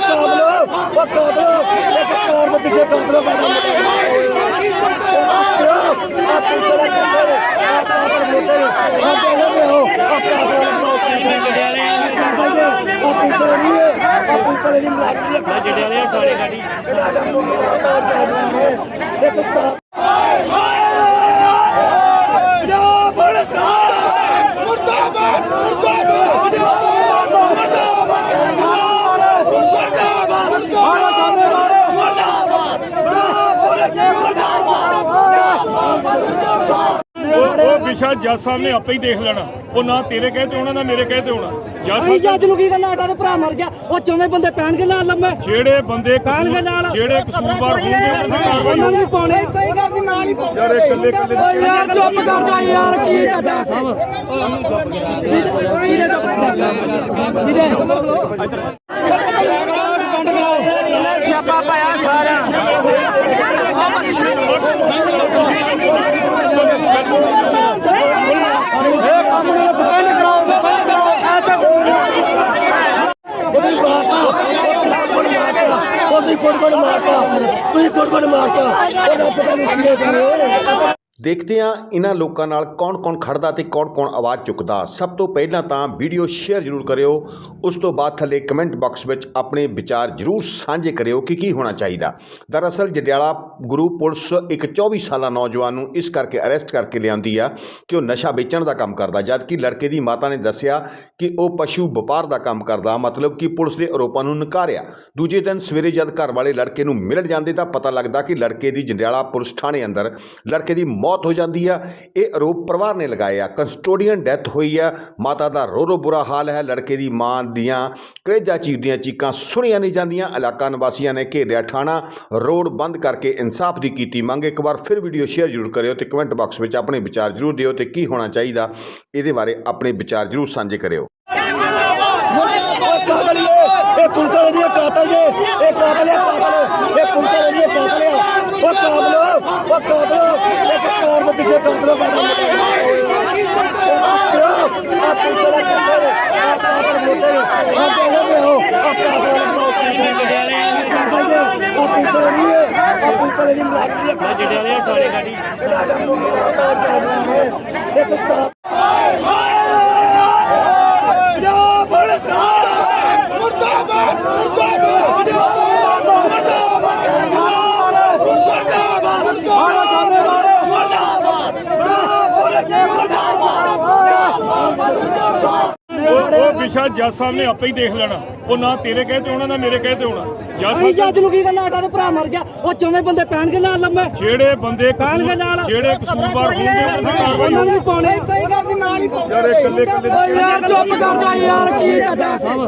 ਕਾਬਲੋ ਉਹ ਕਾਬਲੋ ਇੱਕ ਕਾਰ ਦੇ ਪਿੱਛੇ ਕਾਬਲੋ ਬੈਠਾ ਆ ਪੁੱਤਰ ਕਹਿੰਦੇ ਆ ਕਾਬਲ ਬੋਲਦੇ ਆ ਕਹਿੰਦੇ ਹੋ ਆ ਕਾਬਲ ਆ ਪੁੱਤਰ ਨਹੀਂ ਹੈ ਆ ਪੁੱਤਰ ਨਹੀਂ ਲੱਗਦੀ ਹੈ ਜਿਹੜੇ ਵਾਲੇ ਥਾਣੇ ਗਾੜੀ ਇਹਦਾ ਕੰਮ ਨੂੰ ਮਾਰਦਾ ਚੱਲ ਰਿਹਾ ਹੈ ਇੱਕ ਸਟਾਰ ਪੰਜਾਬ ਪੁਲਿਸ ਮੁਰਦਾਬਾਦ ਮੁਰਦਾਬਾਦ ਮੁਰਦਾਬਾਦ ਮੁਰਦਾਬਾਦ ਮੁਰਦਾਬਾਦ ਵਿਸ਼ਾ ਜੱਜ ਸਾਹਿਬ ਨੇ ਆਪੇ ਹੀ ਦੇਖ ਲੈਣਾ। ਉਹ ਨਾ ਤੇਰੇ ਕਹੇ ਤੇ ਹੋਣਾ ਨਾ ਮੇਰੇ ਕਹੇ ਤੇ ਹੋਣਾ। ਜੱਜ ਅਸੀਂ ਸਾਹਿਬ ਜੱਜ ਨੂੰ ਕੀ ਕਰਨਾ ਸਾਡਾ ਤਾਂ ਭਰਾ ਮਰ ਗਿਆ। ਉਹ ਚੌਵੇਂ ਬੰਦੇ ਪੈਣਗੇ ਨਾਲ ਲੰਮੇ। ਜਿਹੜੇ ਬੰਦੇ ਕਸੂਰ ਨਾਲ। ਜਿਹੜੇ ਕਸੂਰਵਾਰ ਹੋਣਗੇ ਉਹਨਾਂ ਦੀ ਕਾਰਵਾਈ ਉਹਨਾਂ ਨੂੰ ਪਾਉਣੇ। ਕੋਈ ਗੱਲ ਨਹੀਂ ਨਾਲ ਹੀ ਯਾਰ ਇਹ ਇਕੱਲੇ ਇਕੱਲੇ ਯਾਰ ਚੁੱਪ ਕਰ ਜਾ ਯਾਰ ਕੀ ਕਰਦਾ ਸਭ ਸਿਆਪਾ ਪਾਇਆ। ਉਹਦੀ ਕੋੜ ਮਾਰਤਾ। ਤੁਸੀਂ ਕੋੜ ਕੋੜ ਮਾਰਤਾ। ਉਹਦਾ ਪਤਾ ਨਹੀਂ ਕੀ ਕਰੇ ਦੇਖਦੇ ਹਾਂ ਇਹਨਾਂ ਲੋਕਾਂ ਨਾਲ ਕੌਣ-ਕੌਣ ਖੜਦਾ ਤੇ ਕੌਣ-ਕੌਣ ਆਵਾਜ਼ ਚੁੱਕਦਾ। ਸਭ ਤੋਂ ਪਹਿਲਾਂ ਤਾਂ ਵੀਡੀਓ ਸ਼ੇਅਰ ਜ਼ਰੂਰ ਕਰਿਓ। ਉਸ ਤੋਂ ਬਾਅਦ ਥੱਲੇ ਕਮੈਂਟ ਬਾਕਸ ਵਿੱਚ ਆਪਣੇ ਵਿਚਾਰ ਜ਼ਰੂਰ ਸਾਂਝੇ ਕਰਿਓ ਕਿ ਕੀ ਹੋਣਾ ਚਾਹੀਦਾ। ਦਰਅਸਲ ਜਡਿਆਲਾ ਗੁਰੂ ਪੁਲਿਸ ਇੱਕ 24 ਸਾਲਾ ਨੌਜਵਾਨ ਨੂੰ ਇਸ ਕਰਕੇ ਅਰੈਸਟ ਕਰਕੇ ਲਿਆਂਦੀ ਆ ਕਿ ਉਹ ਨਸ਼ਾ ਵੇਚਣ ਦਾ ਕੰਮ ਕਰਦਾ, ਜਦਕਿ ਲੜਕੇ ਦੀ ਮਾਤਾ ਨੇ ਦੱਸਿਆ ਕਿ ਉਹ ਪਸ਼ੂ ਵਪਾਰ ਦਾ ਕੰਮ ਕਰਦਾ, ਮਤਲਬ ਕਿ ਪੁਲਿਸ ਦੇ ਆਰੋਪਾਂ ਨੂੰ ਨਕਾਰਿਆ। ਦੂਜੇ ਦਿਨ ਸਵੇਰੇ ਜਦ ਘਰ ਵਾਲੇ ਲੜਕੇ ਨੂੰ ਮਿਲਣ ਜਾਂਦੇ ਤਾਂ ਪਤਾ ਲੱਗਦਾ ਕਿ ਲੜਕੇ ਦੀ ਜੰਡਿਆਲਾ ਪੁਲਿਸ ਥਾਣੇ ਅੰਦਰ ਲੜਕੇ ਦੀ ਮੌਤ ਮੌਤ ਹੋ ਜਾਂਦੀ ਆ ਇਹ ਆਰੋਪ ਪਰਿਵਾਰ ਨੇ ਲਗਾਏ ਆ ਕਸਟੋਡੀਅਨ ਡੈਥ ਹੋਈ ਆ ਮਾਤਾ ਦਾ ਰੋ ਰੋ ਬੁਰਾ ਹਾਲ ਹੈ ਲੜਕੇ ਦੀ ਮਾਂ ਦੀਆਂ ਕਲੇਜਾ ਚੀਰਦੀਆਂ ਚੀਕਾਂ ਸੁਣੀਆਂ ਨਹੀਂ ਜਾਂਦੀਆਂ ਇਲਾਕਾ ਨਿਵਾਸੀਆਂ ਨੇ ਘੇਰਿਆ ਠਾਣਾ ਰੋਡ ਬੰਦ ਕਰਕੇ ਇਨਸਾਫ ਦੀ ਕੀਤੀ ਮੰਗ ਇੱਕ ਵਾਰ ਫਿਰ ਵੀਡੀਓ ਸ਼ੇਅਰ ਜ਼ਰੂਰ ਕਰਿਓ ਤੇ ਕਮੈਂਟ ਬਾਕਸ ਵਿੱਚ ਆਪਣੇ ਵਿਚਾਰ ਜ਼ਰੂਰ ਦਿਓ ਤੇ ਕੀ ਹੋਣਾ ਚਾਹੀਦਾ ਇਹਦੇ ਬਾਰੇ ਆਪਣੇ ਵਿਚਾਰ ਜ਼ਰੂਰ ਸਾਂਝੇ ਕਰਿਓ ਇਹ ਇਹ ਪੁਲਤਰ ਦੀ ਕਾਤਲ ਜੇ ਇਹ ਕਾਬਲ ਹੈ ਕਾਬਲ ਇਹ ਪੁਲਤਰ ਦੀ ਕਾਤਲ ਹੈ ਉਹ ਕਾਬਲ ਉਹ ਕਾਬਲ ਇੱਕ ਕਾਰ ਦੇ ਪਿੱਛੇ ਕਾਬਲ ਬੈਠਾ ਆ ਪੁਲਤਰ ਕਹਿੰਦੇ ਆ ਕਾਬਲ ਬੋਲਦੇ ਆ ਕਹਿੰਦੇ ਹੋ ਆ ਕਾਬਲ ਆ ਪੁਲਤਰ ਨਹੀਂ ਆ ਪੁਲਤਰ ਨਹੀਂ ਲੱਗਦੀ ਹੈ ਜਿਹੜੇ ਵਾਲੇ ਗਾੜੀ ਇਹਦਾ ਕੰਮ ਨੂੰ ਮਾਰਦਾ ਚੱਲ ਰਿਹਾ ਹੈ ਇੱਕ ਸਟਾਰ ਪੰਜਾਬ ਪੁਲਿਸ ਮੁਰਦਾਬਾਦ ਮੁਰਦਾਬਾਦ ਮੁਰਦਾਬਾਦ ਮੁਰਦਾਬਾਦ ਮੁਰਦਾਬਾਦ ਵਿਸ਼ਾ ਜੱਜ ਸਾਹਿਬ ਨੇ ਆਪੇ ਹੀ ਦੇਖ ਲੈਣਾ। ਉਹ ਨਾ ਤੇਰੇ ਕਹੇ ਤੇ ਹੋਣਾ ਨਾ ਮੇਰੇ ਕਹੇ ਤੇ ਹੋਣਾ। ਜੱਜ ਅਸੀਂ ਸਾਹਿਬ ਜੱਜ ਨੂੰ ਕੀ ਕਰਨਾ ਸਾਡਾ ਤਾਂ ਭਰਾ ਮਰ ਗਿਆ। ਉਹ ਚੌਵੇਂ ਬੰਦੇ ਪੈਣਗੇ ਨਾਲ ਲੰਮੇ। ਜਿਹੜੇ ਬੰਦੇ ਕਹਿਣਗੇ ਕਸੂਰ ਨਾਲ। ਜਿਹੜੇ ਕਸੂਰਵਾਰ ਹੋਣਗੇ ਉਹਨਾਂ ਦੀ ਕਾਰਵਾਈ ਉਹਨਾਂ ਨੂੰ ਵੀ ਪਾਉਣੇ ਕੋਈ ਗੱਲ ਨਹੀਂ ਨਾਲ ਹੀ ਯਾਰ ਇਹ ਇਕੱਲੇ ਇਕੱਲੇ ਯਾਰ ਚੁੱਪ ਕਰ ਜਾ ਯਾਰ ਕੀ ਕਰਦਾ? ਸਭ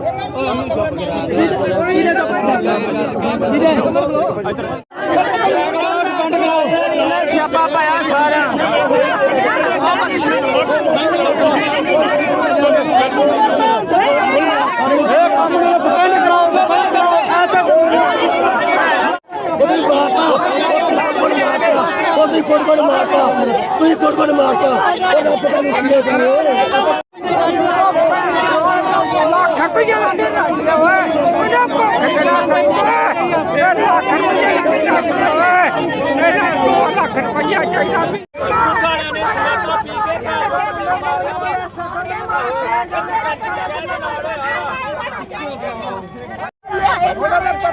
ਸਿਆਪਾ ਪਾਇਆ ਸਾਰਾ ਮਾਰਤਾ ਉਹਦੀ ਕੋੜ ਕੋੜ ਮਾਰਤਾ ਤੁਸੀਂ ਕੋੜ ਕੋੜ ਮਾਰਤਾ ਉਹਦਾ ਪਤਾ ਨਹੀਂ ਕੀ ਕਰੇ ਲੱਖ ਰੁਪਏ ਲੱਗੇ ਚਾਹੀਦੇ। ਓਏ ਉਹਦਾ ਭੁੱਖ ਕਿਹੜਾ ਪੈਂਦਾ ਇਹ ਲੱਖ ਰੁਪਏ ਲੱਗੇ ਓਏ ਇਹਦਾ 2 ਲੱਖ ਰੁਪਏ ਚਾਹੀਦਾ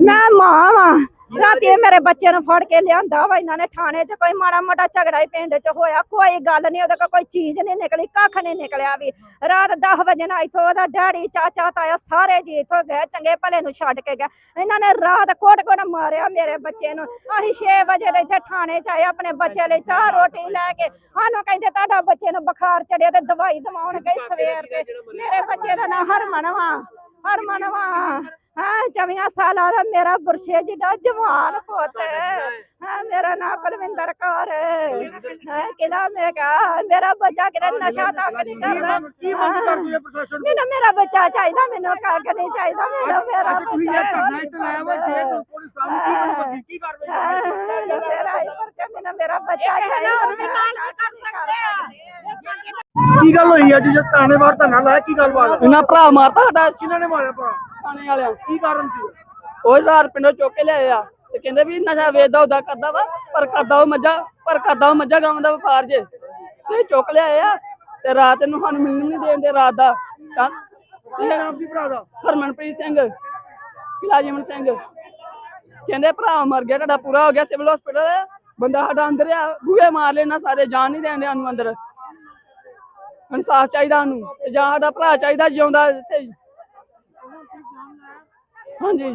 ਮੈਂ ਮਾਂ ਵਾਂ। ਰਾਤੀ ਮੇਰੇ ਬੱਚੇ ਨੂੰ ਫੜ ਕੇ ਲਿਆਂਦਾ ਵਾ, ਇਹਨਾਂ ਨੇ ਥਾਣੇ 'ਚ ਕੋਈ ਮਾੜਾ ਮੋਟਾ ਝਗੜਾ ਹੀ ਪਿੰਡ 'ਚ ਹੋਇਆ, ਕੋਈ ਗੱਲ ਨਹੀਂ, ਉਹਦੇ ਕੋਲ ਕੋਈ ਚੀਜ਼ ਨਹੀਂ ਨਿਕਲੀ, ਕੱਖ ਨਹੀਂ ਨਿਕਲਿਆ ਵੀ। ਰਾਤ 10 ਵਜੇ ਨਾਲ ਇੱਥੋਂ ਉਹਦਾ ਡੈਡੀ, ਚਾਚਾ, ਤਾਇਆ ਸਾਰੇ ਜੀ ਇੱਥੋਂ ਗਏ, ਚੰਗੇ ਭਲੇ ਨੂੰ ਛੱਡ ਕੇ ਗਏ। ਇਹਨਾਂ ਨੇ ਰਾਤ ਕੋਟ-ਕੋਟ ਮਾਰਿਆ ਮੇਰੇ ਬੱਚੇ ਨੂੰ। ਅਸੀਂ 6 ਵਜੇ ਦੇ ਇੱਥੇ ਥਾਣੇ 'ਚ ਆਏ ਆਪਣੇ ਬੱਚੇ ਲਈ ਚਾਹ, ਰੋਟੀ ਲੈ ਕੇ। ਸਾਨੂੰ ਕਹਿੰਦੇ ਤੁਹਾਡਾ ਬੱਚੇ ਨੂੰ ਬੁਖਾਰ ਚੜਿਆ ਤੇ ਦਵਾਈ ਦਵਾਉਣ ਗਏ ਸਵੇਰ ਤੇ ਮੇਰੇ ਬੱਚੇ ਦਾ ਨਾਂ ਹਰਮਨ ਵਾ ਹਰਮਨ ਵਾ। ਹਾਂ ਚਵੀਆਂ ਸਾਲਾਂ ਦਾ ਮੇਰਾ ਬੁਰਸ਼ੇ ਜਿੱਡਾ ਜਵਾਨ ਪੁੱਤ ਹਾਂ। ਮੇਰਾ ਨਾਮ ਕੁਲਵਿੰਦਰ ਕੌਰ ਹੈ। ਕਿਲਾ ਮੇਗਾ। ਮੇਰਾ ਬੱਚਾ ਕਿਤੇ ਨਸ਼ਾ ਤੱਕ ਨਹੀਂ ਕਰਦਾ। ਮੈਨੂੰ ਮੇਰਾ ਬੱਚਾ ਚਾਹੀਦਾ ਮੈਨੂੰ ਕੱਖ ਨਹੀਂ ਚਾਹੀਦਾ ਮੈਨੂੰ ਮੇਰਾ ਇਹ ਬੱਚਾ ਮੇਰਾ ਮੇਰਾ ਬੱਚਾ ਚਾਹੀਦਾ ਮੇਰਾ ਕਰ ਸਕਦੇ ਆ? ਕੀ ਗੱਲ ਹੋਈ ਅੱਜ? ਜੇ ਥਾਣੇ ਬਾਹਰ ਧਰਨਾ ਲਾਇਆ ਕੀ ਗੱਲਬਾਤ? ਹੈ? ਇਹਨਾਂ ਭਰਾ ਮਾਰਤਾ ਸਾਡਾ। ਕਿਹਨਾਂ ਨੇ ਮਾਰਿਆ ਭਰਾ? ਥਾਣੇ ਵਾਲਿਆਂ ਕੀ ਕਾਰਨ ਸੀ? ਉਹ ਰਾਤ ਪਿੰਡੋਂ ਚੁੱਕ ਕੇ ਲਿਆਏ ਆ ਤੇ ਕਹਿੰਦੇ ਵੀ ਨਸ਼ਾ ਵੇਚਦਾ ਉਦਾ ਕਰਦਾ ਵਾ ਪਰ ਕਰਦਾ ਉਹ ਮੱਝਾਂ ਪਰ ਕਰਦਾ ਉਹ ਮੱਝਾਂ ਗਾਵਾਂ ਦਾ ਵਪਾਰ ਜੇ। ਤੇ ਚੁੱਕ ਲਿਆਏ ਆ ਤੇ ਰਾਤ ਨੂੰ ਸਾਨੂੰ ਮਿਲਣ ਨਹੀਂ ਦੇਂਦੇ ਰਾਤ ਦਾ। ਤਾਂ ਕੀ ਨਾਮ ਸੀ ਭਰਾ ਦਾ? ਹਰਮਨਪ੍ਰੀਤ ਸਿੰਘ ਕਿਲਾ ਸਿੰਘ। ਕਹਿੰਦੇ ਭਰਾ ਮਰ ਗਿਆ ਤੁਹਾਡਾ ਪੂਰਾ ਹੋ ਗਿਆ ਸਿਵਲ ਹਸਪੀਟਲ। ਬੰਦਾ ਸਾਡਾ ਅੰਦਰ ਆ ਬੂਹੇ ਮਾਰ ਲੈਣਾ ਸਾਰੇ ਜਾਨ ਨਹੀਂ ਦੇਂਦੇ ਸਾਨੂੰ ਅੰਦਰ। ਇਨਸਾਫ ਚਾਹੀਦਾ ਸਾਨੂੰ ਤੇ ਜਾਂ ਸਾਡਾ ਭਰਾ ਚਾਹੀਦਾ ਜਿਉਂਦਾ ਇੱਥੇ। ਹਾਂਜੀ।